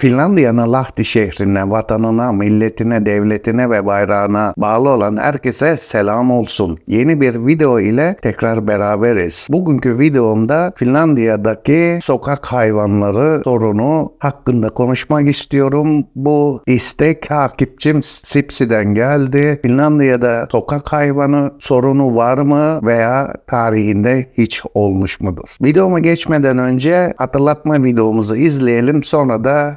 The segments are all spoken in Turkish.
Finlandiya'nın Lahti şehrine, vatanına, milletine, devletine ve bayrağına bağlı olan herkese selam olsun. Yeni bir video ile tekrar beraberiz. Bugünkü videomda Finlandiya'daki sokak hayvanları sorunu hakkında konuşmak istiyorum. Bu istek takipçim Sipsi'den geldi. Finlandiya'da sokak hayvanı sorunu var mı veya tarihinde hiç olmuş mudur? Videoma geçmeden önce hatırlatma videomuzu izleyelim sonra da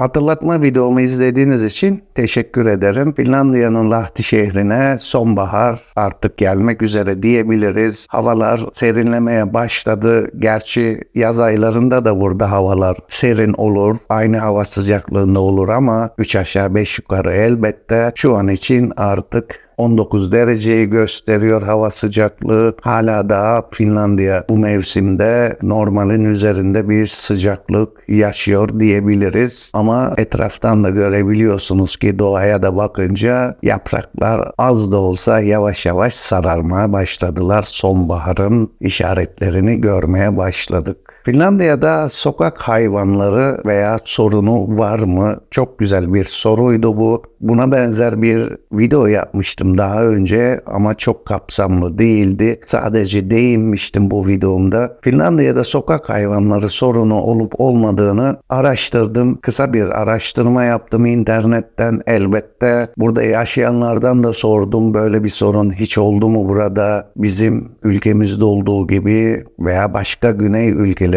Hatırlatma videomu izlediğiniz için teşekkür ederim. Finlandiya'nın Lahti şehrine sonbahar artık gelmek üzere diyebiliriz. Havalar serinlemeye başladı. Gerçi yaz aylarında da burada havalar serin olur. Aynı hava sıcaklığında olur ama 3 aşağı 5 yukarı elbette şu an için artık 19 dereceyi gösteriyor hava sıcaklığı. Hala daha Finlandiya bu mevsimde normalin üzerinde bir sıcaklık yaşıyor diyebiliriz. Ama etraftan da görebiliyorsunuz ki doğaya da bakınca yapraklar az da olsa yavaş yavaş sararmaya başladılar. Sonbaharın işaretlerini görmeye başladık. Finlandiya'da sokak hayvanları veya sorunu var mı? Çok güzel bir soruydu bu. Buna benzer bir video yapmıştım daha önce ama çok kapsamlı değildi. Sadece değinmiştim bu videomda. Finlandiya'da sokak hayvanları sorunu olup olmadığını araştırdım. Kısa bir araştırma yaptım internetten elbette. Burada yaşayanlardan da sordum böyle bir sorun hiç oldu mu burada? Bizim ülkemizde olduğu gibi veya başka güney ülkelerinde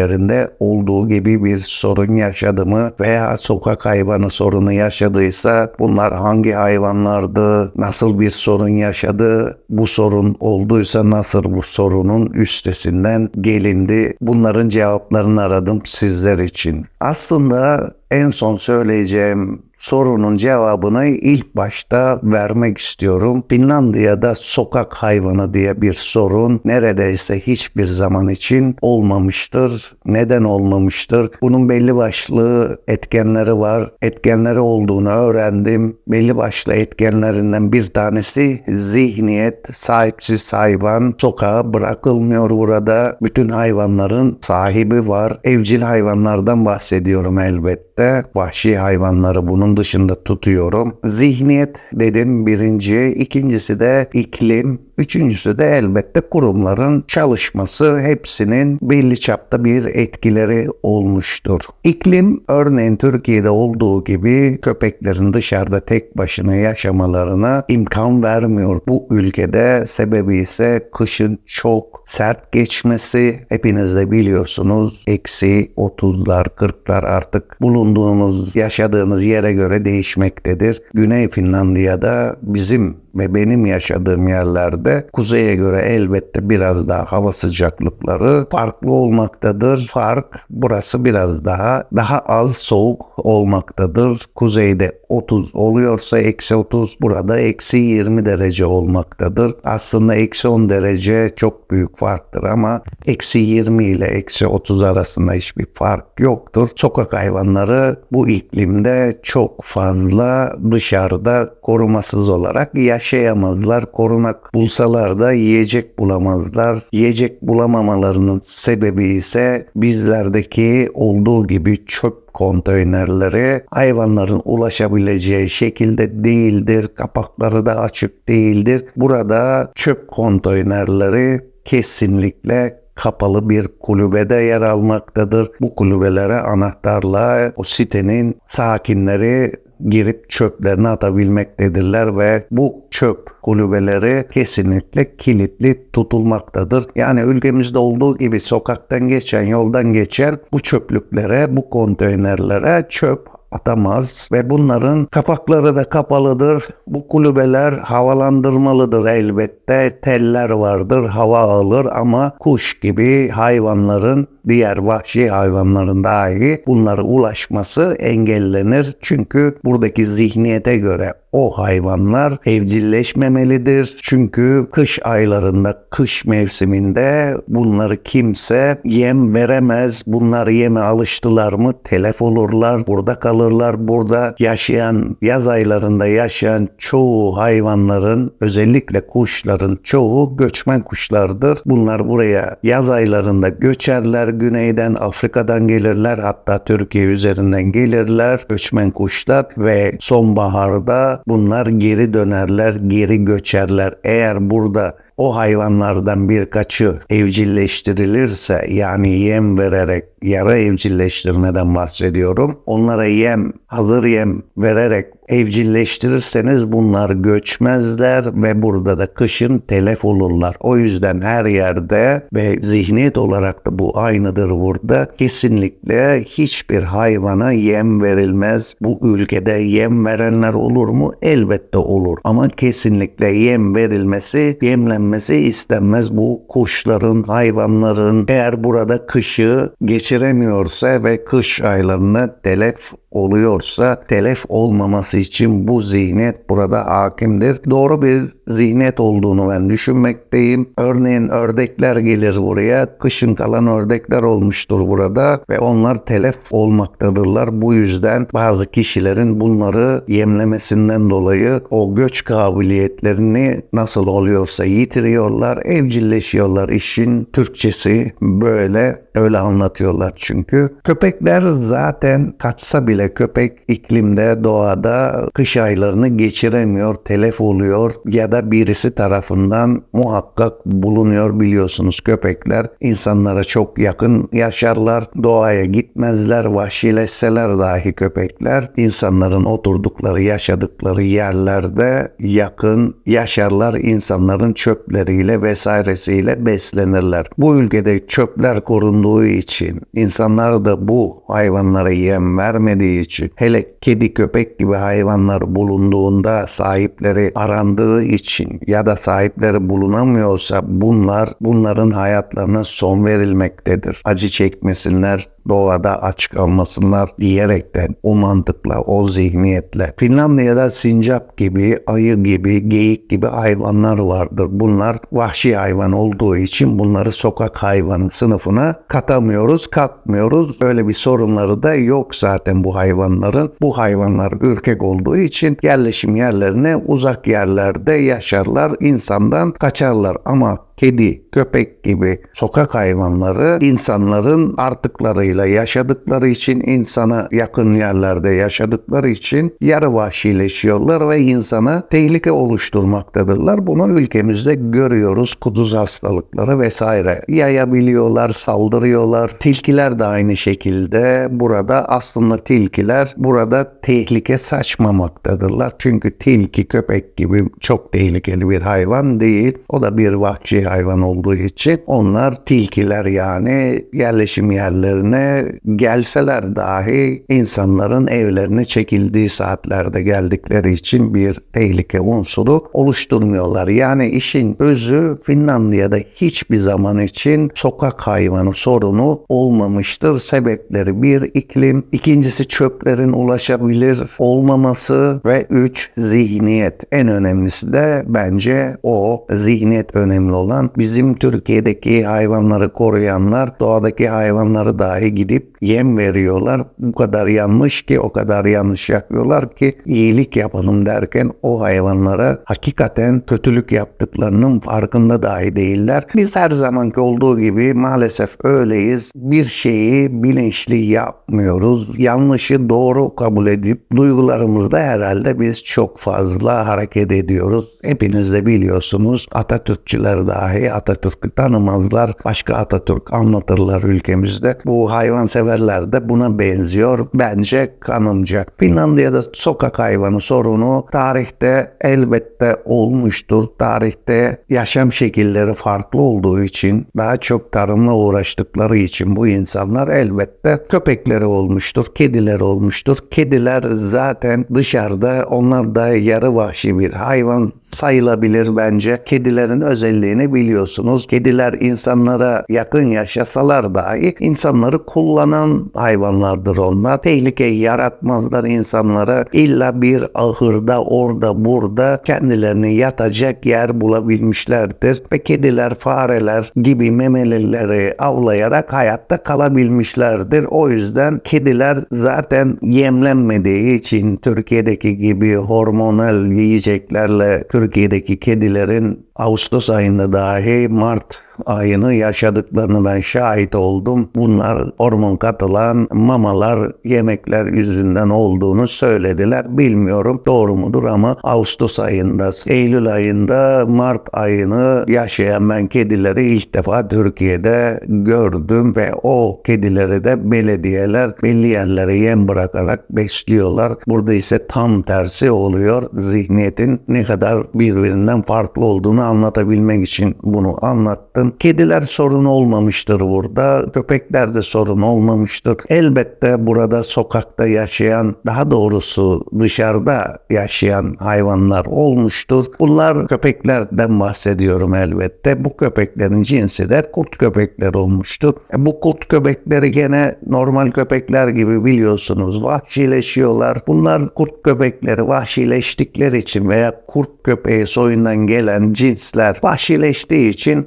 olduğu gibi bir sorun yaşadı mı? Veya sokak hayvanı sorunu yaşadıysa bunlar hangi hayvanlardı? Nasıl bir sorun yaşadı? Bu sorun olduysa nasıl bu sorunun üstesinden gelindi? Bunların cevaplarını aradım sizler için. Aslında en son söyleyeceğim sorunun cevabını ilk başta vermek istiyorum. Finlandiya'da sokak hayvanı diye bir sorun neredeyse hiçbir zaman için olmamıştır. Neden olmamıştır? Bunun belli başlı etkenleri var. Etkenleri olduğunu öğrendim. Belli başlı etkenlerinden bir tanesi zihniyet, sahipsiz hayvan sokağa bırakılmıyor burada. Bütün hayvanların sahibi var. Evcil hayvanlardan bahsediyorum elbette. Vahşi hayvanları bunun dışında tutuyorum. Zihniyet dedim birinci. ikincisi de iklim. Üçüncüsü de elbette kurumların çalışması hepsinin belli çapta bir etkileri olmuştur. İklim örneğin Türkiye'de olduğu gibi köpeklerin dışarıda tek başına yaşamalarına imkan vermiyor. Bu ülkede sebebi ise kışın çok sert geçmesi hepiniz de biliyorsunuz. Eksi 30'lar 40'lar artık bulunduğumuz yaşadığımız yere göre değişmektedir. Güney Finlandiya'da bizim ve benim yaşadığım yerlerde kuzeye göre elbette biraz daha hava sıcaklıkları farklı olmaktadır. Fark burası biraz daha daha az soğuk olmaktadır. Kuzeyde 30 oluyorsa eksi 30 burada eksi 20 derece olmaktadır. Aslında eksi 10 derece çok büyük farktır ama eksi 20 ile eksi 30 arasında hiçbir fark yoktur. Sokak hayvanları bu iklimde çok fazla dışarıda korumasız olarak yaşayamazlar. Korunak bulsalar da yiyecek bulamazlar. Yiyecek bulamamalarının sebebi ise bizlerdeki olduğu gibi çöp konteynerleri hayvanların ulaşabileceği şekilde değildir. Kapakları da açık değildir. Burada çöp konteynerleri kesinlikle kapalı bir kulübede yer almaktadır. Bu kulübelere anahtarla o sitenin sakinleri girip çöplerini atabilmektedirler ve bu çöp kulübeleri kesinlikle kilitli tutulmaktadır. Yani ülkemizde olduğu gibi sokaktan geçen, yoldan geçen bu çöplüklere, bu konteynerlere çöp atamaz ve bunların kapakları da kapalıdır. Bu kulübeler havalandırmalıdır elbette. Teller vardır, hava alır ama kuş gibi hayvanların diğer vahşi hayvanların dahi bunlara ulaşması engellenir. Çünkü buradaki zihniyete göre o hayvanlar evcilleşmemelidir. Çünkü kış aylarında, kış mevsiminde bunları kimse yem veremez. Bunlar yeme alıştılar mı telef olurlar, burada kalırlar. Burada yaşayan, yaz aylarında yaşayan çoğu hayvanların, özellikle kuşların çoğu göçmen kuşlardır. Bunlar buraya yaz aylarında göçerler, güneyden, Afrika'dan gelirler, hatta Türkiye üzerinden gelirler göçmen kuşlar ve sonbaharda bunlar geri dönerler, geri göçerler. Eğer burada o hayvanlardan birkaçı evcilleştirilirse yani yem vererek yara evcilleştirmeden bahsediyorum. Onlara yem, hazır yem vererek evcilleştirirseniz bunlar göçmezler ve burada da kışın telef olurlar. O yüzden her yerde ve zihniyet olarak da bu aynıdır burada. Kesinlikle hiçbir hayvana yem verilmez. Bu ülkede yem verenler olur mu? Elbette olur. Ama kesinlikle yem verilmesi, yemlenmesi istenmez. Bu kuşların, hayvanların eğer burada kışı geçiremiyorsa ve kış aylarını telef oluyorsa telef olmaması için bu zihniyet burada hakimdir. Doğru bir zihniyet olduğunu ben düşünmekteyim. Örneğin ördekler gelir buraya. Kışın kalan ördekler olmuştur burada ve onlar telef olmaktadırlar. Bu yüzden bazı kişilerin bunları yemlemesinden dolayı o göç kabiliyetlerini nasıl oluyorsa yitiriyorlar, evcilleşiyorlar. İşin Türkçesi böyle öyle anlatıyorlar çünkü. Köpekler zaten kaçsa bile köpek iklimde, doğada kış aylarını geçiremiyor, telef oluyor ya da birisi tarafından muhakkak bulunuyor biliyorsunuz köpekler insanlara çok yakın yaşarlar, doğaya gitmezler, vahşileşseler dahi köpekler insanların oturdukları, yaşadıkları yerlerde yakın yaşarlar, insanların çöpleriyle vesairesiyle beslenirler. Bu ülkede çöpler korunduğu için insanlar da bu hayvanlara yem vermediği için hele kedi köpek gibi hayvanlar bulunduğunda sahipleri arandığı için ya da sahipleri bulunamıyorsa bunlar bunların hayatlarına son verilmektedir. Acı çekmesinler, doğada aç kalmasınlar diyerekten o mantıkla, o zihniyetle. Finlandiya'da sincap gibi, ayı gibi, geyik gibi hayvanlar vardır. Bunlar vahşi hayvan olduğu için bunları sokak hayvanı sınıfına katamıyoruz, katmıyoruz. Öyle bir sorunları da yok zaten bu hayvanların. Bu hayvanlar ürkek olduğu için yerleşim yerlerine uzak yerlerde yaşarlar, insandan kaçarlar ama kedi, köpek gibi sokak hayvanları insanların artıklarıyla yaşadıkları için insana yakın yerlerde yaşadıkları için yarı vahşileşiyorlar ve insana tehlike oluşturmaktadırlar. Bunu ülkemizde görüyoruz. Kuduz hastalıkları vesaire yayabiliyorlar, saldırıyorlar. Tilkiler de aynı şekilde burada aslında tilkiler burada tehlike saçmamaktadırlar. Çünkü tilki, köpek gibi çok tehlikeli bir hayvan değil. O da bir vahşi hayvan olduğu için onlar tilkiler yani yerleşim yerlerine gelseler dahi insanların evlerine çekildiği saatlerde geldikleri için bir tehlike unsuru oluşturmuyorlar. Yani işin özü Finlandiya'da hiçbir zaman için sokak hayvanı sorunu olmamıştır. Sebepleri bir iklim, ikincisi çöplerin ulaşabilir olmaması ve üç zihniyet. En önemlisi de bence o zihniyet önemli olan bizim Türkiye'deki hayvanları koruyanlar doğadaki hayvanları dahi gidip yem veriyorlar. Bu kadar yanlış ki o kadar yanlış yapıyorlar ki iyilik yapalım derken o hayvanlara hakikaten kötülük yaptıklarının farkında dahi değiller. Biz her zamanki olduğu gibi maalesef öyleyiz. Bir şeyi bilinçli yapmıyoruz. Yanlışı doğru kabul edip duygularımızda herhalde biz çok fazla hareket ediyoruz. Hepiniz de biliyorsunuz Atatürkçüler dahi dahi Atatürk'ü tanımazlar. Başka Atatürk anlatırlar ülkemizde. Bu hayvanseverler de buna benziyor. Bence kanımca. Finlandiya'da sokak hayvanı sorunu tarihte elbette olmuştur. Tarihte yaşam şekilleri farklı olduğu için daha çok tarımla uğraştıkları için bu insanlar elbette köpekleri olmuştur, kediler olmuştur. Kediler zaten dışarıda onlar da yarı vahşi bir hayvan sayılabilir bence. Kedilerin özelliğini biliyorsunuz. Kediler insanlara yakın yaşasalar dahi insanları kullanan hayvanlardır onlar. Tehlike yaratmazlar insanlara. İlla bir ahırda orada burada kendilerini yatacak yer bulabilmişlerdir. Ve kediler, fareler gibi memelileri avlayarak hayatta kalabilmişlerdir. O yüzden kediler zaten yemlenmediği için Türkiye'deki gibi hormonal yiyeceklerle Türkiye'deki kedilerin Ağustos ayında dahi Mart ayını yaşadıklarını ben şahit oldum. Bunlar hormon katılan mamalar, yemekler yüzünden olduğunu söylediler. Bilmiyorum doğru mudur ama Ağustos ayında, Eylül ayında, Mart ayını yaşayan ben kedileri ilk defa Türkiye'de gördüm ve o kedileri de belediyeler belli yerlere yem bırakarak besliyorlar. Burada ise tam tersi oluyor. Zihniyetin ne kadar birbirinden farklı olduğunu anlatabilmek için bunu anlattım. Kediler sorun olmamıştır burada. Köpekler de sorun olmamıştır. Elbette burada sokakta yaşayan, daha doğrusu dışarıda yaşayan hayvanlar olmuştur. Bunlar köpeklerden bahsediyorum elbette. Bu köpeklerin cinsi de kurt köpekler olmuştur. E, Bu kurt köpekleri gene normal köpekler gibi biliyorsunuz vahşileşiyorlar. Bunlar kurt köpekleri vahşileştikleri için veya kurt köpeği soyundan gelen cinsler vahşileştiği için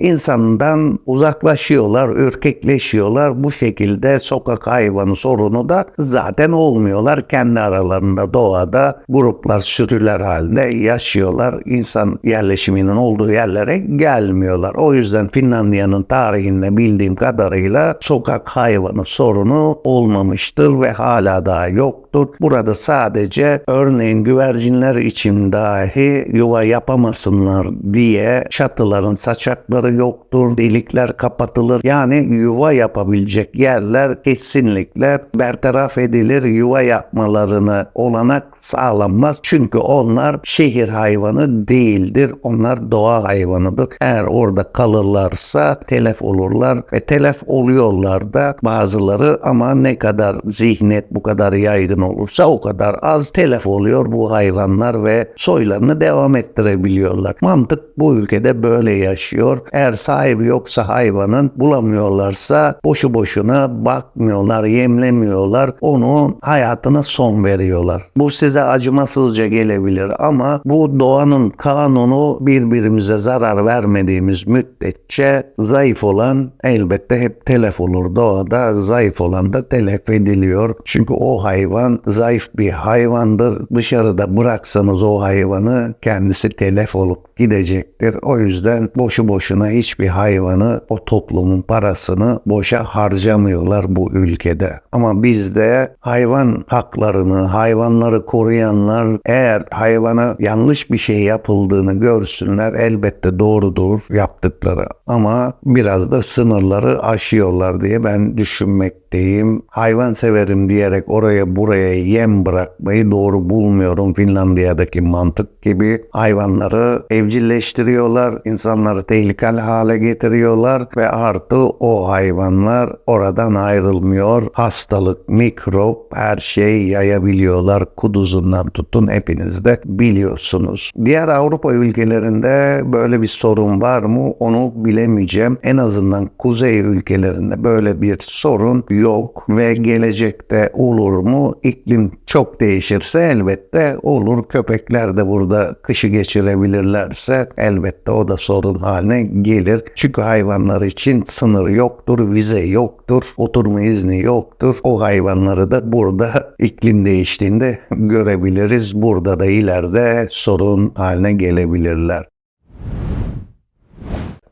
insandan uzaklaşıyorlar, ürkekleşiyorlar. Bu şekilde sokak hayvanı sorunu da zaten olmuyorlar. Kendi aralarında doğada gruplar, sürüler halinde yaşıyorlar. İnsan yerleşiminin olduğu yerlere gelmiyorlar. O yüzden Finlandiya'nın tarihinde bildiğim kadarıyla sokak hayvanı sorunu olmamıştır ve hala daha yoktur. Burada sadece örneğin güvercinler için dahi yuva yapamasınlar diye çatıların saçakları yoktur, delikler kapatılır. Yani yuva yapabilecek yerler kesinlikle bertaraf edilir. Yuva yapmalarına olanak sağlanmaz. Çünkü onlar şehir hayvanı değildir. Onlar doğa hayvanıdır. Eğer orada kalırlarsa telef olurlar ve telef oluyorlar da bazıları ama ne kadar zihniyet bu kadar yaygın olursa o kadar az telef oluyor bu hayvanlar ve soylarını devam ettirebiliyorlar. Mantık bu ülkede böyle yaşıyor. Eğer sahibi yoksa hayvanın bulamıyorlarsa boşu boşuna bakmıyorlar, yemlemiyorlar. Onu hayatına son veriyorlar. Bu size acımasızca gelebilir ama bu doğanın kanunu birbirimize zarar vermediğimiz müddetçe zayıf olan elbette hep telef olur. Doğada zayıf olan da telef ediliyor. Çünkü o hayvan zayıf bir hayvandır. Dışarıda bıraksanız o hayvanı kendisi telef olup gidecektir. O yüzden boşu boşuna hiçbir hayvanı o toplumun parasını boşa harcamıyorlar bu ülkede. Ama bizde hayvan haklarını, hayvanları koruyanlar eğer hayvana yanlış bir şey yapıldığını görsünler elbette doğrudur yaptıkları ama biraz da sınırları aşıyorlar diye ben düşünmekteyim. Hayvan severim diyerek oraya buraya yem bırakmayı doğru bulmuyorum Finlandiya'daki mantık gibi. Hayvanları evcilleştiriyorlar, insanları tehlikeli hale getiriyorlar ve artı o hayvanlar oradan ayrılmıyor. Hastalık, mikrop her şey yayabiliyorlar. Kuduzundan tutun hepiniz de biliyorsunuz. Diğer Avrupa ülkelerinde böyle bir sorun var mı onu bilemeyeceğim. En azından kuzey ülkelerinde böyle bir sorun yok ve gelecekte olur mu? İklim çok değişirse elbette olur. Köpekler de burada kışı geçirebilirlerse elbette o da sorun haline gelir. Çünkü hayvanlar için sınır yoktur, vize yoktur, oturma izni yoktur. O hayvanları da burada iklim değiştiğinde görebiliriz. Burada da ileride sorun haline gelebilirler.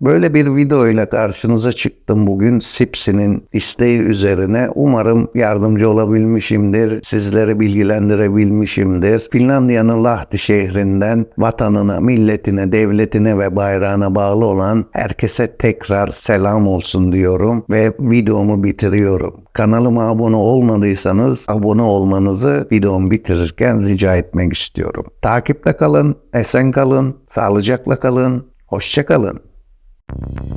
Böyle bir video ile karşınıza çıktım bugün Sipsi'nin isteği üzerine. Umarım yardımcı olabilmişimdir, sizleri bilgilendirebilmişimdir. Finlandiya'nın Lahti şehrinden vatanına, milletine, devletine ve bayrağına bağlı olan herkese tekrar selam olsun diyorum ve videomu bitiriyorum. Kanalıma abone olmadıysanız abone olmanızı videomu bitirirken rica etmek istiyorum. Takipte kalın, esen kalın, sağlıcakla kalın, hoşça kalın. you